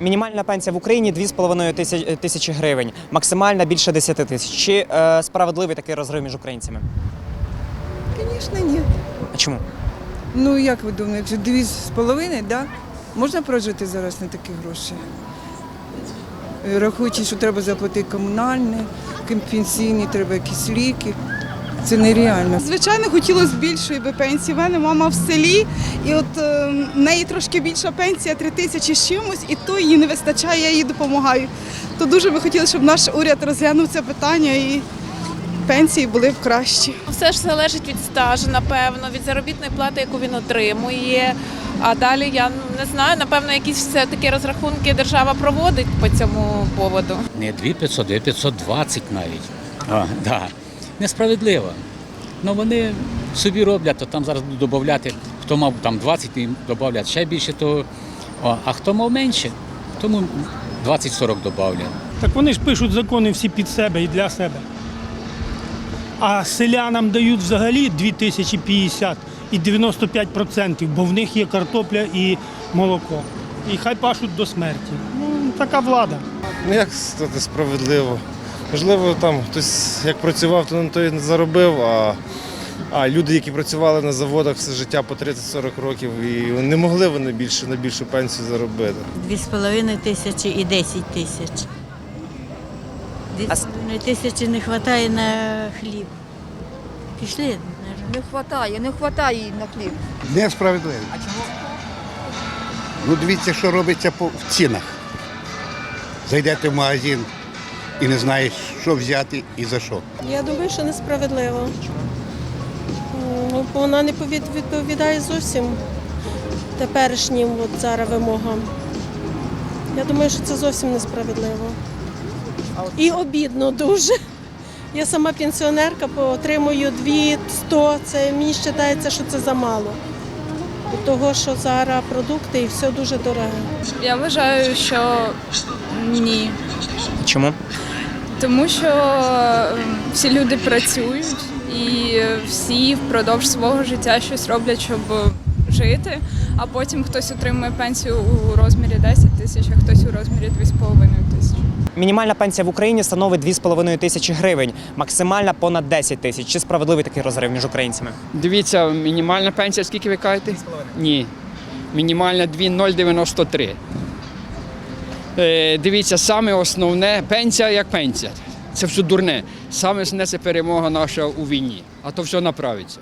Мінімальна пенсія в Україні 2,5 тисяч- тисячі гривень, максимальна більше 10 тисяч. Чи е, справедливий такий розрив між українцями? Звісно, ні. А чому? Ну як ви думаєте, дві з половиною, да? можна прожити зараз на такі гроші? Е, Рахуючи, що треба заплатити комунальне, ким- пенсійні, треба якісь ліки. Це нереально. Звичайно, хотілося більшої би пенсії. У мене мама в селі, і от е, в неї трошки більша пенсія 3 тисячі з чимось, і то їй не вистачає, я їй допомагаю. То дуже би хотіли, щоб наш уряд розглянув це питання і пенсії були б кращі. Все ж залежить від стажу, напевно, від заробітної плати, яку він отримує. А далі я не знаю, напевно, якісь все такі розрахунки держава проводить по цьому поводу. Не 2500, 2520 навіть. А, да. Несправедливо. Ну вони собі роблять, то там зараз будуть додати, хто мав там 20, їм додавлять ще більше, то, а хто мав менше, тому 20-40 додавлять. Так вони ж пишуть закони всі під себе і для себе. А селянам дають взагалі 2050 і 95%, бо в них є картопля і молоко. І хай пашуть до смерті. Ну, така влада. Ну як сказати справедливо? Можливо, там хтось як працював, то на той не заробив, а, а люди, які працювали на заводах все життя по 30-40 років, і не могли вони більше на більшу пенсію заробити. Дві з половиною тисячі і 10 тисяч. Дві з половиною тисячі не вистачає на хліб. Пішли. Не вистачає, не вистачає на хліб. Несправедливо. А чому? Ну, дивіться, що робиться в цінах. Зайдете в магазин і не знаєш, що взяти і за що. Я думаю, що несправедливо. Вона не відповідає зовсім теперішнім от зараз вимогам. Я думаю, що це зовсім несправедливо. І обідно дуже. Я сама пенсіонерка, отримую 200, це мені вважається, що це замало. Того, що зараз продукти і все дуже дороге. Я вважаю, що ні. Чому? Тому що ем, всі люди працюють і всі впродовж свого життя щось роблять, щоб жити, а потім хтось отримує пенсію у розмірі 10 тисяч, а хтось у розмірі 2,5 тисячі. Мінімальна пенсія в Україні становить 2,5 тисячі гривень, максимальна понад 10 тисяч. Чи справедливий такий розрив між українцями? Дивіться, мінімальна пенсія, скільки ви кажете? Ні. Мінімальна 2,093. Е, дивіться, саме основне пенсія як пенсія. Це все дурне. Саме основне це перемога наша у війні. А то все направиться.